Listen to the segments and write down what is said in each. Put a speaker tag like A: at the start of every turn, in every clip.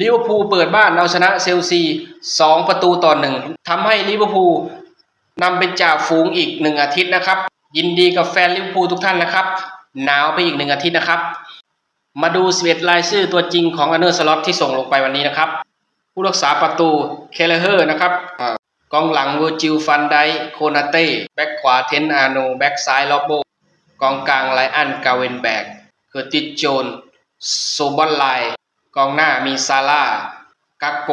A: ลิเวอร์พูลเปิดบ้านเอาชนะเชลซี2ประตูต่อหนึ่งทำให้ลิเวอร์พูลนำเป็นจ่าฝูงอีกหนึ่งอาทิตย์นะครับ ยินดีกับแฟนลิเวอร์พูลทุกท่านนะครับ หนาวไปอีกหนึ่งอาทิตย์นะครับ มาดู 11 รายชื่อตัวจริงของอันเนอร์สล็อตที่ส่งลงไปวันนี้นะครับ ผู้รักษาประตูเคเลเฮอร์นะครับกองหลังเวอร์จิลฟันไดโคนาเต้แบ็กขวาเทนอาโนแบ็กซ้ายล็อบโบกองกลางไลอันกาเวนแบกเคอร์ติสโจนโซบอนไล กองหน้ามีซาร่ากักโก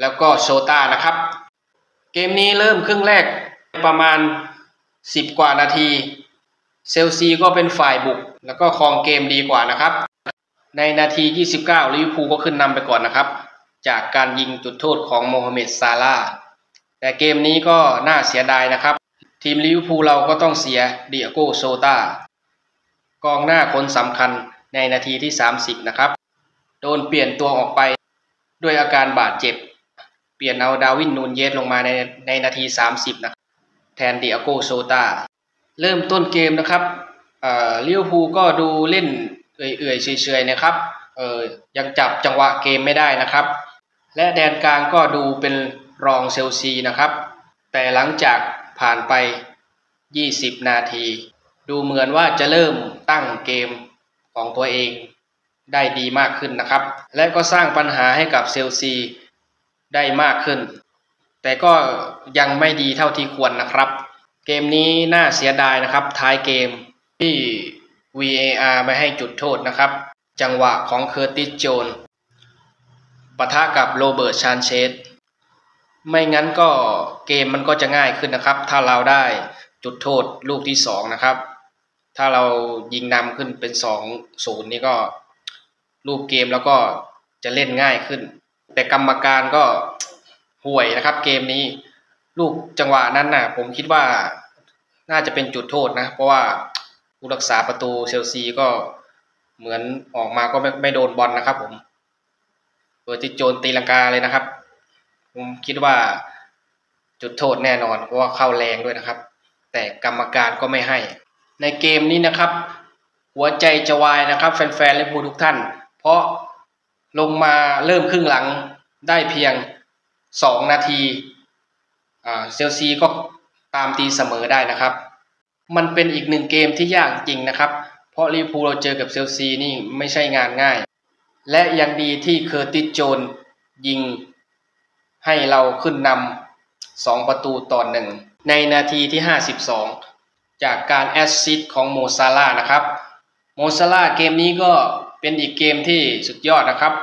A: แล้วก็โชต้านะครับ เกมนี้เริ่มครึ่งแรกประมาณ 10 กว่านาที เซลซีก็เป็นฝ่ายบุก แล้วก็ครองเกมดีกว่านะครับ ในนาที 29ลิเวอร์พูลก็ขึ้นนำไปก่อนนะครับ จากการยิงจุดโทษของโมฮัมเหม็ดซาร่าแต่เกมนี้ก็น่าเสียดายนะครับ ทีมลิเวอร์พูลเราก็ต้องเสียเดียโกโซตากองหน้าคนสำคัญในนาทีที่ 30 นะครับ โดนเปลี่ยนตัวออกไปด้วยอาการบาดเจ็บ เปลี่ยนเอาดาวินนูนเยสลงมาในในนาที 30 นะแทนเดียโกโซตาเริ่มต้นเกมนะครับเอ่อลิเวอร์พูลก็ดูเล่นเอื่อยๆเฉยๆนะครับเอ่อยังจับจังหวะเกมไม่ได้นะครับ และแดนกลางก็ดูเป็นรองเชลซีนะครับ แต่หลังจากผ่านไป 20 นาที ดูเหมือนว่าจะเริ่มตั้งเกมของตัวเอง ได้ดีมากขึ้นนะครับ และก็สร้างปัญหาให้กับเชลซีได้มากขึ้น แต่ก็ยังไม่ดีเท่าที่ควรนะครับ เกมนี้น่าเสียดายนะครับ ท้ายเกมที่ VAR ไม่ให้จุดโทษนะครับ จังหวะของเคอร์ติสโจนปะทะกับโรเบิร์ตชานเชสไม่งั้นก็เกมมันก็จะง่ายขึ้นนะครับ ถ้าเราได้จุดโทษลูกที่สองนะครับ ถ้าเรายิงนำขึ้นเป็นสองศูนย์นี่ก็ รูปเกมแล้วก็จะเล่นง่ายขึ้น แต่กรรมการก็ห่วยนะครับ เกมนี้ ลูกจังหวะนั้นน่ะ ผมคิดว่าน่าจะเป็นจุดโทษนะ เพราะว่าผู้รักษาประตูเชลซีก็เหมือนออกมาก็ไม่ไม่โดนบอลนะครับ ผมเปิดติโจนตีลังกาเลยนะครับ ผมคิดว่าจุดโทษแน่นอน เพราะว่าเข้าแรงด้วยนะครับ แต่กรรมการก็ไม่ให้ ในเกมนี้นะครับ หัวใจจะวายนะครับ แฟนๆและผู้ทุกท่าน เพราะลงมาเริ่มครึ่งหลังได้เพียง 2 นาทีเชลซีก็ตามตีเสมอได้นะครับ มันเป็นอีกหนึ่งเกมที่ยากจริงนะครับ เพราะลิเวอร์พูลเราเจอกับเชลซีนี่ไม่ใช่งานง่าย และยังดีที่เคอร์ติสโจนยิงให้เราขึ้นนำสองประตูต่อหนึ่งในนาทีที่ 52 จากการแอสซิสต์ของโมซาลานะครับ โมซาลาเกมนี้ก็ เป็นอีกเกมที่สุดยอดนะครับ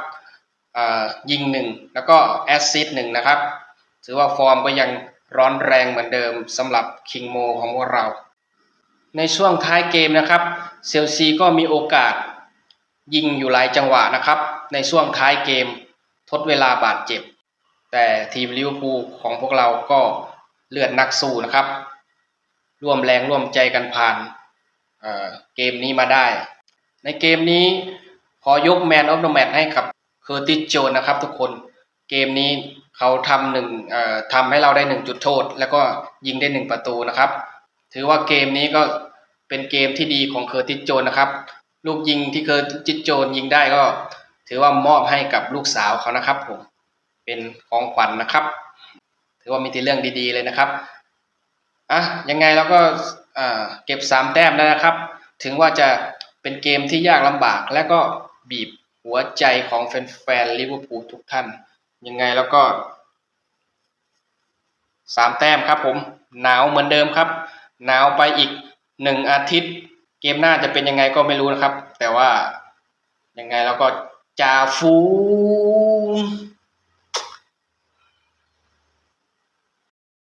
A: ยิงหนึ่งแล้วก็แอสซิสต์หนึ่งนะครับถือว่าฟอร์มก็ยังร้อนแรงเหมือนเดิมสำหรับคิงโมของพวกเรา ในช่วงท้ายเกมนะครับเซลซีก็มีโอกาสยิงอยู่หลายจังหวะนะครับ ในช่วงท้ายเกมทดเวลาบาดเจ็บ แต่ทีมลิเวอร์พูลของพวกเราก็เลือดนักสู้นะครับ ร่วมแรงร่วมใจกันผ่านเเกมนี้มาได้ ในเกมนี้ ขอยกแมนออฟเดอะแมตให้กับเคอร์ติสโจนนะครับ ทุกคนเกมนี้เขาทำหนึ่งทำให้เราได้หนึ่งจุดโทษ แล้วก็ยิงได้หนึ่งประตูนะครับ ถือว่าเกมนี้ก็เป็นเกมที่ดีของเคอร์ติสโจนนะครับลูกยิงที่เคอร์ติสโจนยิงได้ก็ ถือว่ามอบให้กับลูกสาวเขานะครับผมเป็นของขวัญนนะครับ ถือว่ามีแต่เรื่องดีๆเลยนะครับอะยังไงเราก็เก็บสามแต้มแล้วนะครับ ถึงว่าจะเป็นเกมที่ยากลำบากและก็ บีบหัวใจของแฟนๆลิเวอร์พูลทุกท่าน ยังไงแล้วก็สามแต้มครับผม หนาวเหมือนเดิมครับ หนาวไปอีกหนึ่งอาทิตย์ เกมหน้าจะเป็นยังไงก็ไม่รู้นะครับ แต่ว่ายังไงแล้วก็จ่าฟูง